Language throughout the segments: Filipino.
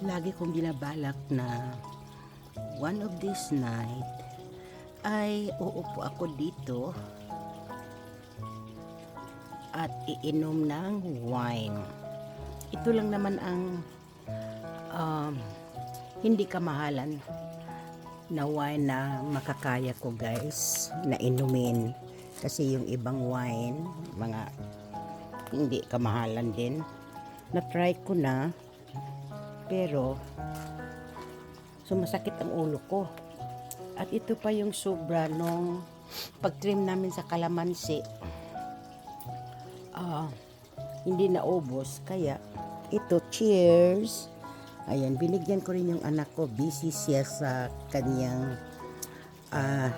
lagi kong binabalak na one of this night ay uupo ako dito at iinom ng wine. Ito lang naman ang um, hindi kamahalan na wine na makakaya ko guys na inumin. Kasi yung ibang wine mga hindi kamahalan din. Na try ko na pero sumasakit ang ulo ko. At ito pa yung sobra nung pag-trim namin sa kalamansi. Ah hindi naubos kaya ito cheers. Ayan binigyan ko rin yung anak ko. Busy siya sa kanyang ah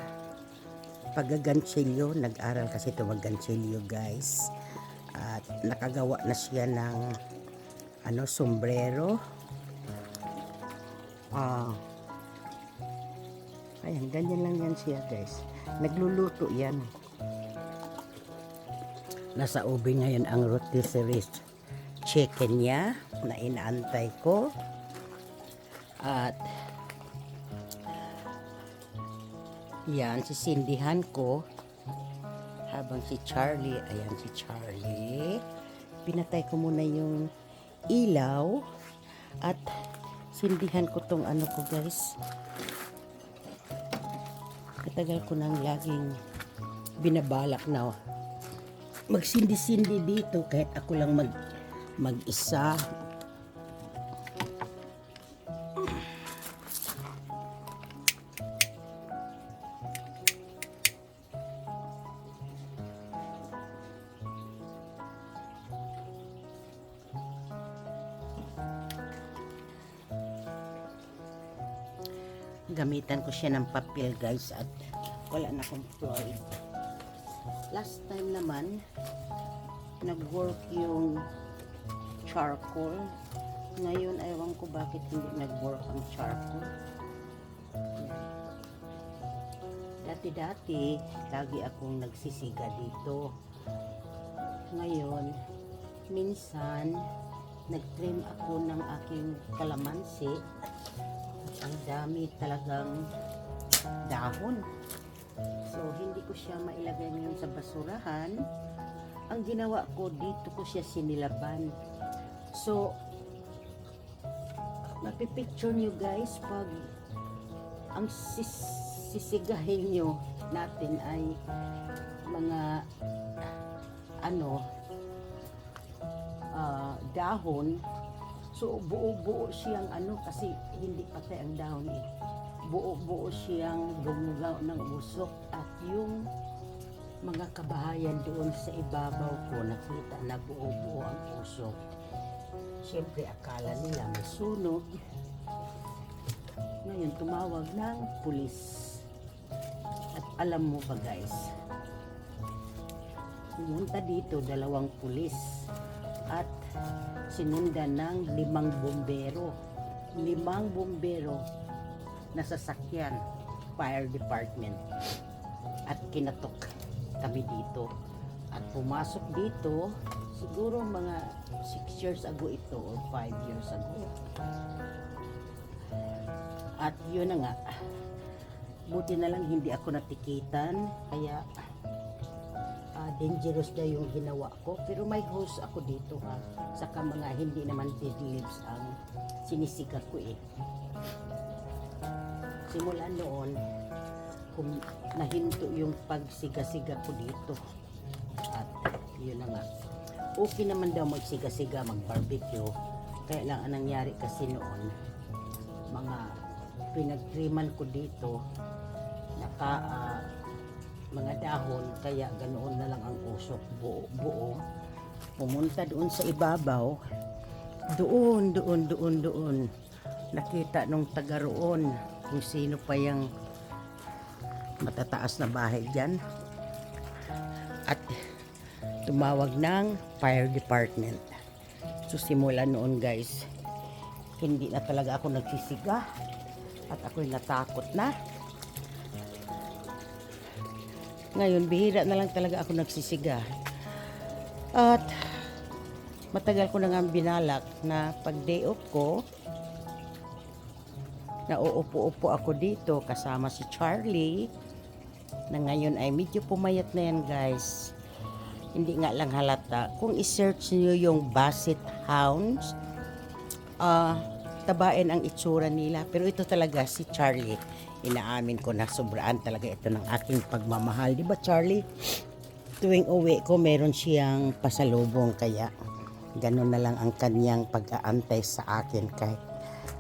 paggaganchilyo. Nag-aral kasi ito magganchilyo guys. At nakagawa na siya ng ano sombrero ah ayan ganyan lang yan siya guys. Nagluluto yan. Nasa ube ngayon ang rotisserie chicken niya na inaantay ko. At yan sisindihan ko. Habang si Charlie ayan si Charlie. Pinatay ko muna yung ilaw at sindihan ko tong ano ko guys. Katagal ko nang laging binabalak na magsindi-sindi dito. Kahit ako lang mag mag-isa gamitan ko siya ng papel guys at wala na akong Floyd last time naman nag-work yung charcoal. Ngayon ewan ko bakit hindi nag-work ang charcoal. Dati-dati lagi akong nagsisiga dito. Ngayon minsan nag-trim ako ng aking kalamansi ang dami talagang dahon. So, hindi ko siya mailagay ngayon sa basurahan. Ang ginawa ko, dito ko siya sinilaban. So, mapipicture nyo guys pag ang sis sisigahin nyo natin ay mga ano ah, dahon So buo-buo siyang ano kasi hindi patay ang dahon eh. Buo-buo siyang gumugaw ng usok at yung mga kabahayan doon sa ibabaw ko nakita na buo-buo ang usok. Siyempre akala nila may sunog. Ngayon tumawag ng pulis. At alam mo ba guys, pumunta dito dalawang pulis at sinundan ng limang bombero. Limang bombero na sasakyan, fire department. At kinatok kami dito. At pumasok dito, siguro mga 6 years ago ito or 5 years ago. At yun na nga, buti na lang hindi ako natikitan, kaya dangerous na yung ginawa ko. Pero may host ako dito ha. Saka mga hindi naman dead leaves ang sinisiga ko eh. Simula noon, kung nahinto yung pagsiga-siga ko dito. At yun na nga. Okay naman daw magsiga-siga, mag-barbecue. Kaya lang ang nangyari kasi noon, mga pinagtriman ko dito, naka ah, mga dahon kaya ganoon na lang ang usok buo, buo. Pumunta doon sa ibabaw doon doon doon doon. Nakita nung taga roon kung sino pa yung matataas na bahay dyan. At tumawag ng fire department. So simula noon guys hindi na talaga ako nagsisiga at ako'y natakot na Ngayon, bihira na lang talaga ako nagsisiga. At matagal ko na nga binalak na pag day off ko, nauupo-upo ako dito kasama si Charlie na ngayon ay medyo pumayat na yan guys. Hindi nga lang halata. Kung i-search niyo yung Basset Hounds, ah tabain ang itsura nila. Pero ito talaga si Charlie. Inaamin ko na sobraan talaga ito ng aking pagmamahal. Di ba Charlie? Tuwing uwi ko, meron siyang pasalubong. Kaya ganun na lang ang kanyang pag-aantay sa akin kahit,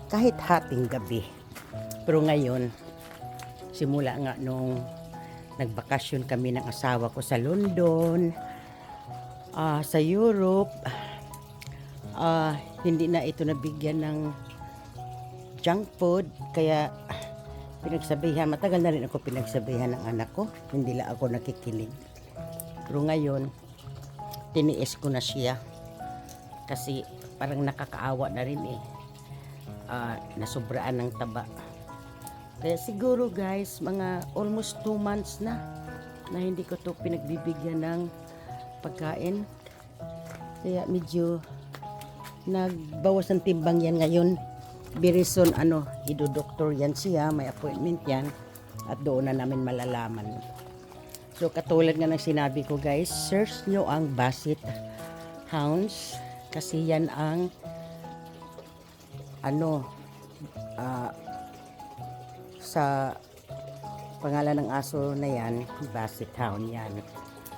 kahit hating gabi. Pero ngayon, simula nga nung nagbakasyon kami ng asawa ko sa London, ah, sa Europe, ah, hindi na ito nabigyan ng junk food. Kaya pinagsabihan matagal na rin ako pinagsabihan ng anak ko. Hindi lang ako nakikinig. Pero ngayon tiniis ko na siya. Kasi parang nakakaawa na rin eh. Ah, nasubraan ng taba. Kaya siguro guys mga almost 2 months na na hindi ko to pinagbibigyan ng pagkain. Kaya medyo nagbawas ng timbang yan ngayon. Birison, ano, idodoktor yan siya, may appointment yan, at doon na namin malalaman. So, katulad nga ng sinabi ko guys, search nyo ang Basset Hounds, kasi yan ang, ano, ah, sa pangalan ng aso na yan, Basset Hound yan.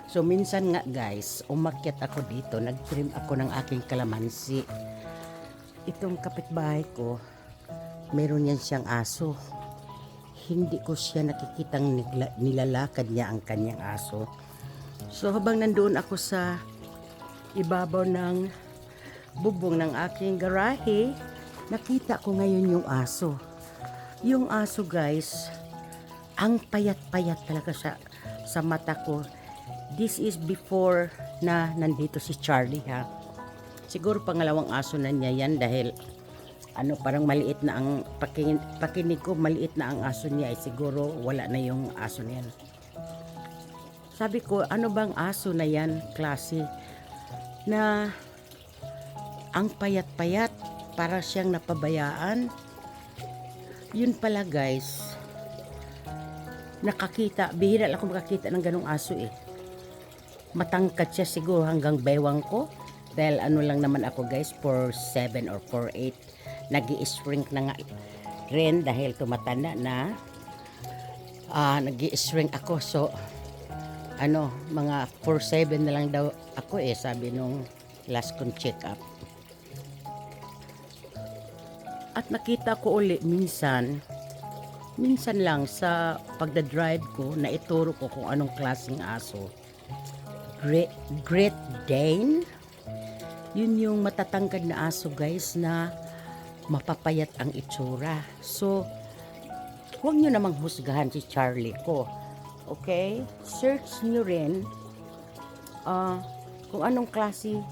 So minsan nga guys, umakyat ako dito, nag-trim ako ng aking kalamansi. Itong kapitbahay ko, meron yan siyang aso. Hindi ko siya nakikitang nilalakad niya ang kanyang aso. So habang nandoon ako sa ibabaw ng bubong ng aking garahe, nakita ko ngayon yung aso. Yung aso guys, ang payat-payat talaga sa, sa mata ko. This is before na nandito si Charlie ha. Siguro pangalawang aso na niya yan dahil ano parang maliit na ang pakinig, pakinig ko maliit na ang aso niya ay siguro wala na yung aso niyan. Sabi ko ano bang aso na yan klase na ang payat-payat para siyang napabayaan. Yun pala guys, nakakita, bihira lang ako makakita ng ganong aso eh. Matangkad siya siguro hanggang bewang ko. Dahil ano lang naman ako guys, 4'7 or 4'8. nag shrink na nga rin dahil tumatanda na. Ah, nag shrink ako. So, ano, mga 4'7 na lang daw ako eh, sabi nung last kong check up. At nakita ko uli minsan, minsan lang sa pagda-drive ko na ituro ko kung anong klaseng aso. Great, Great Dane. Yun yung matatangkad na aso guys na mapapayat ang itsura. So, huwag nyo namang husgahan si Charlie ko. Okay? Search nyo rin ah, kung anong klase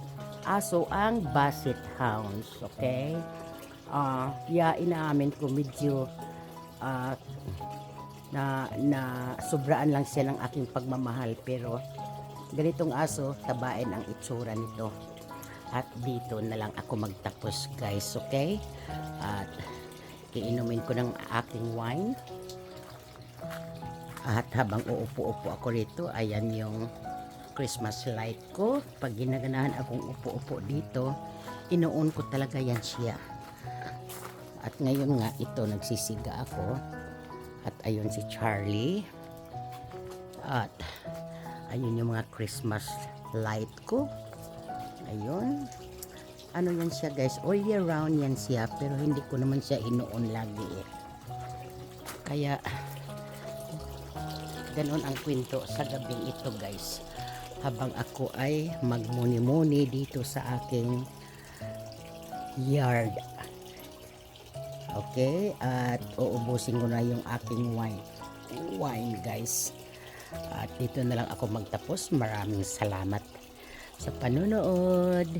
aso ang Basset Hounds. Okay? Ah, yeah, inaamin ko medyo ah, na na sobraan lang siya ng aking pagmamahal pero ganitong aso tabain ang itsura nito at dito na lang ako magtapos guys okay? At iinumin ko ng aking wine. At habang uupo-upo ako rito ayan yung Christmas light ko. Pag ginaganahan akong upo-upo dito inuun ko talaga yan siya. At ngayon nga ito nagsisiga ako. At ayun si Charlie. At ayun yung mga Christmas light ko ayun. Ano yan siya guys? All year round yan siya pero hindi ko naman siya inuon lagi eh. Kaya ganon ang kwento sa gabing ito guys. Habang ako ay magmuni-muni dito sa aking yard. Okay, at uubusin ko na yung aking wine. Wine, guys. At dito na lang ako magtapos. Maraming salamat sa panonood.